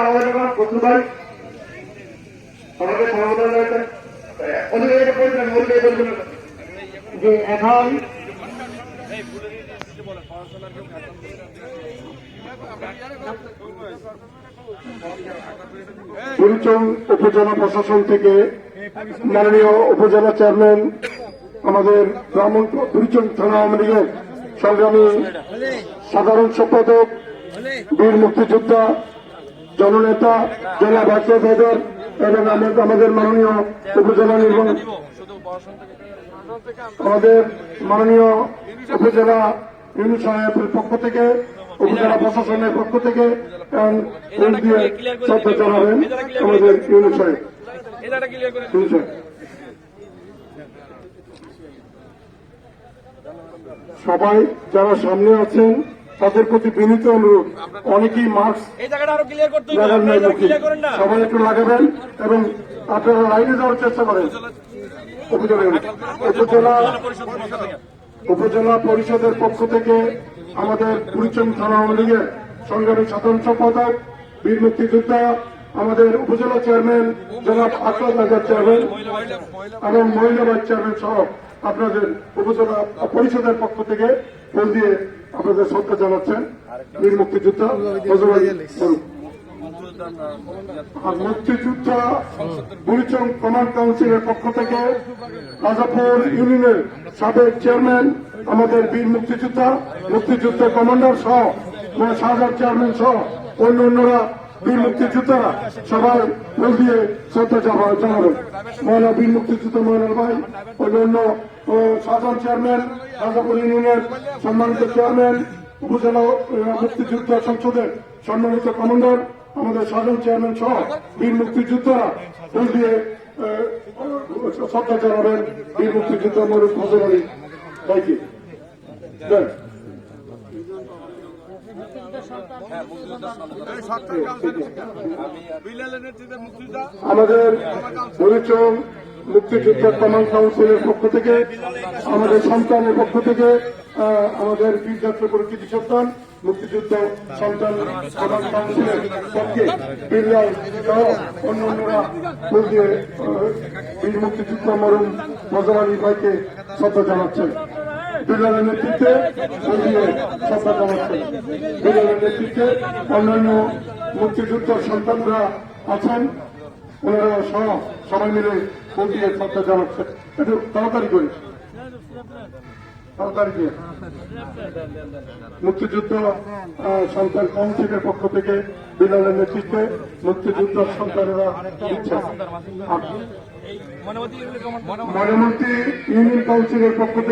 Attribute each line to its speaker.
Speaker 1: আমাদের প্রথমবার সমবেদন বলবেন বলবেন যে এখন
Speaker 2: বুড়িচং উপজেলা প্রশাসন থেকে মাননীয় উপজেলা চেয়ারম্যান আমাদের ব্রাহ্মণ বুড়িচং থানা আওয়ামী লীগের সংগ্রামী সাধারণ সম্পাদক বীর মুক্তিযোদ্ধা জননেতা, জেলা ভাষা এবং আমাদের- মাননীয় উপজেলা নির্বাহী আমাদের মাননীয় উপজেলা ইউনিট সাহেবের পক্ষ থেকে, উপজেলা প্রশাসনের পক্ষ থেকে এবং শ্রদ্ধা জানাবেন আমাদের ইউনিট সাহেব। সবাই যারা সামনে আছেন তাদের প্রতি বিনীত অনুরোধ অনেকেই মাস্ক লাগান নাই মুখে। সবাই একটু লাগাবেন এবং আপনারা লাইনে যাওয়ার চেষ্টা করেন। উপজেলা উপজেলা পরিষদের পক্ষ থেকে আমাদের পুরিচম থানা আওয়ামী লীগের সংগ্রামী সাধারণ সম্পাদক বীর মুক্তিযোদ্ধা আমাদের উপজেলা চেয়ারম্যান জনাব আকাশ নগর চেয়ারম্যান এবং মহিলা ভাইস চেয়ারম্যান সহ আপনাদের উপজেলা পরিষদের পক্ষ থেকে ফুল দিয়ে আপনাদের শ্রদ্ধা জানাচ্ছেন বীর মুক্তিযোদ্ধা। আর মুক্তিযোদ্ধা বুড়িচং কমান্ড কাউন্সিলের পক্ষ থেকে রাজাপুর ইউনিয়নের সাবেক চেয়ারম্যান, আমাদের বীর মুক্তিযোদ্ধা, মুক্তিযুদ্ধ কমান্ডার সহ শাহজাহান চেয়ারম্যান সহ অন্য অন্যরা বীর মুক্তিযোদ্ধারা সবাই ফুল দিয়ে শ্রদ্ধা জানাবেন ময়না বীর মুক্তিযোদ্ধা ময়নার ভাই, অন্যান্য ও সাধারণ চেয়ারম্যান রাজাপুর ইউনিয়নের সম্মানিত চেয়ারম্যান উপজেলা মুক্তিযোদ্ধা সংসদের সম্মানিত কমান্ডার আমাদের সাধারণ চেয়ারম্যান সহ বীর মুক্তিযোদ্ধারা ফুল দিয়ে শ্রদ্ধা জানাবেন বীর মুক্তিযোদ্ধা মরুফ ফজল আলী ভাইকে। আমাদের পরিচয় মুক্তিযুদ্ধ কমান্ড কাউন্সিলের পক্ষ থেকে, আমাদের সন্তানের পক্ষ থেকে আমাদের বীরযাত্রা পরিচিতি সন্তান, মুক্তিযুদ্ধ সন্তান কমান্ড কাউন্সিলের পক্ষে বিল্লাল সহ অন্য অন্যরা ফুল দিয়ে বীর মুক্তিযুদ্ধ মরুম ফজল আলী ভাইকে শ্রদ্ধা জানাচ্ছেন। বিল্লালের নেতৃত্বে শ্রদ্ধা জানাচ্ছেন। বিল্লালের নেতৃত্বে অন্যান্য মুক্তিযুদ্ধ সন্তানরা আছেন। ওনারা সহ সবাই মিলে দিয়ে শ্রদ্ধা জানাচ্ছেন একটু তাড়াতাড়ি করি। তাড়াতাড়ি দিয়ে মুক্তিযুদ্ধ সন্তান কাউন্সিলের পক্ষ থেকে বিলালের নেতৃত্বে মুক্তিযুদ্ধ সন্তানেরা আর
Speaker 3: মনোমতি
Speaker 2: ইউনিয়ন কাউন্সিলের পক্ষ থেকে